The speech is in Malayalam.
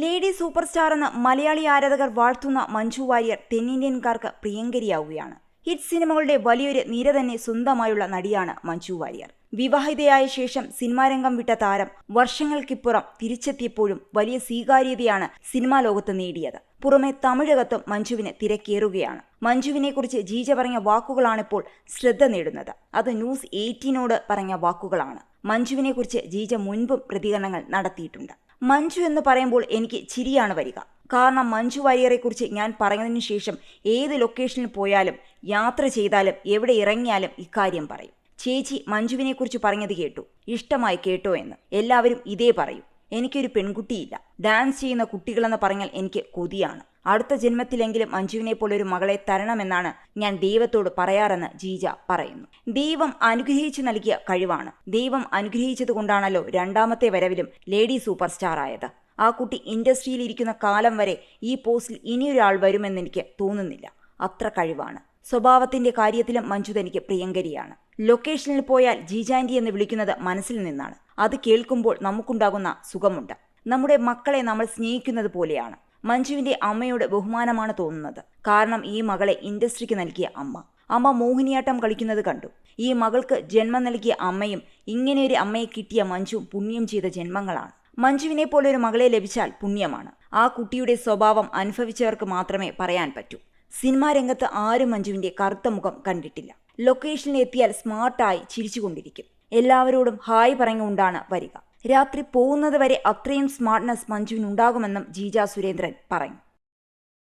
ലേഡി സൂപ്പർ സ്റ്റാർ എന്ന് മലയാളി ആരാധകർ വാഴ്ത്തുന്ന മഞ്ജു വാര്യർ തെന്നിന്ത്യൻകാർക്ക് പ്രിയങ്കരിയാവുകയാണ്. ഹിറ്റ് സിനിമകളുടെ വലിയൊരു നിര തന്നെ സ്വന്തമായുള്ള നടിയാണ് മഞ്ജു വാര്യർ. വിവാഹിതയായ ശേഷം സിനിമാരംഗം വിട്ട താരം വർഷങ്ങൾക്കിപ്പുറം തിരിച്ചെത്തിയപ്പോഴും വലിയ സ്വീകാര്യതയാണ് സിനിമാ ലോകത്ത് നേടിയത്. പുറമെ തമിഴകത്തും മഞ്ജുവിന് തിരക്കേറുകയാണ്. മഞ്ജുവിനെക്കുറിച്ച് ജീജ പറഞ്ഞ വാക്കുകളാണിപ്പോൾ ശ്രദ്ധ നേടുന്നത്. അത് ന്യൂസ് എയ്റ്റീനോട് പറഞ്ഞ വാക്കുകളാണ്. മഞ്ജുവിനെക്കുറിച്ച് ജീജ മുൻപും പ്രതികരണങ്ങൾ നടത്തിയിട്ടുണ്ട്. മഞ്ജു എന്ന് പറയുമ്പോൾ എനിക്ക് ചിരിയാണ് വരിക. കാരണം മഞ്ജു വാര്യരെക്കുറിച്ച് ഞാൻ പറഞ്ഞതിന് ശേഷം ഏത് ലൊക്കേഷനിൽ പോയാലും യാത്ര ചെയ്താലും എവിടെ ഇറങ്ങിയാലും ഇക്കാര്യം പറയും. ചേച്ചി മഞ്ജുവിനെക്കുറിച്ച് പറഞ്ഞത് കേട്ടു. ഇഷ്ടമായി കേട്ടോ എന്ന്. എല്ലാവരും ഇതേ പറയും. എനിക്കൊരു പെൺകുട്ടിയില്ല. ഡാൻസ് ചെയ്യുന്ന കുട്ടികളെന്ന് പറഞ്ഞാൽ എനിക്ക് കൊതിയാണ്. അടുത്ത ജന്മത്തിലെങ്കിലും അഞ്ജുവിനെ പോലൊരു മകളെ തരണമെന്നാണ് ഞാൻ ദൈവത്തോട് പറയാറെന്ന് ജീജ പറയുന്നു. ദൈവം അനുഗ്രഹിച്ചു നൽകിയ കഴിവാണ്. ദൈവം അനുഗ്രഹിച്ചതുകൊണ്ടാണല്ലോ രണ്ടാമത്തെ വരവിലും ലേഡി സൂപ്പർ സ്റ്റാർ ആയത് ആ കുട്ടി ഇൻഡസ്ട്രിയിൽ ഇരിക്കുന്ന കാലം വരെ ഈ പോസ്റ്റിൽ ഇനിയൊരാൾ വരുമെന്നെനിക്ക് തോന്നുന്നില്ല. അത്ര കഴിവാണ്. സ്വഭാവത്തിന്റെ കാര്യത്തിലും മഞ്ജു തനിക്ക് പ്രിയങ്കരിയാണ്. ലൊക്കേഷനിൽ പോയാൽ ജീജാന്റി എന്ന് വിളിക്കുന്നത് മനസ്സിൽ നിന്നാണ്. അത് കേൾക്കുമ്പോൾ നമുക്കുണ്ടാകുന്ന സുഖമുണ്ട്. നമ്മുടെ മക്കളെ നമ്മൾ സ്നേഹിക്കുന്നത് പോലെയാണ്. മഞ്ജുവിന്റെ അമ്മയോട് ബഹുമാനമാണ് തോന്നുന്നത്. കാരണം ഈ മകളെ ഇൻഡസ്ട്രിക്ക് നൽകിയ അമ്മ. അമ്മ മോഹിനിയാട്ടം കളിക്കുന്നത് കണ്ടു. ഈ മകൾക്ക് ജന്മം നൽകിയ അമ്മയും ഇങ്ങനെയൊരു അമ്മയെ കിട്ടിയ മഞ്ജു പുണ്യം ചെയ്ത ജന്മങ്ങളാണ്. മഞ്ജുവിനെ പോലെ ഒരു മകളെ ലഭിച്ചാൽ പുണ്യമാണ്. ആ കുട്ടിയുടെ സ്വഭാവം അനുഭവിച്ചവർക്ക് മാത്രമേ പറയാൻ പറ്റൂ. സിനിമാ രംഗത്ത് ആരും മഞ്ജുവിന്റെ കറുത്ത മുഖം കണ്ടിട്ടില്ല. ലൊക്കേഷനിൽ എത്തിയാൽ സ്മാർട്ടായി ചിരിച്ചുകൊണ്ടിരിക്കും. എല്ലാവരോടും ഹായ് പറഞ്ഞുകൊണ്ടാണ് വരിക. രാത്രി പോകുന്നതുവരെ അത്രയും സ്മാർട്ട്നെസ് മഞ്ജുവിനുണ്ടാകുമെന്നും ജീജ സുരേന്ദ്രൻ പറഞ്ഞു.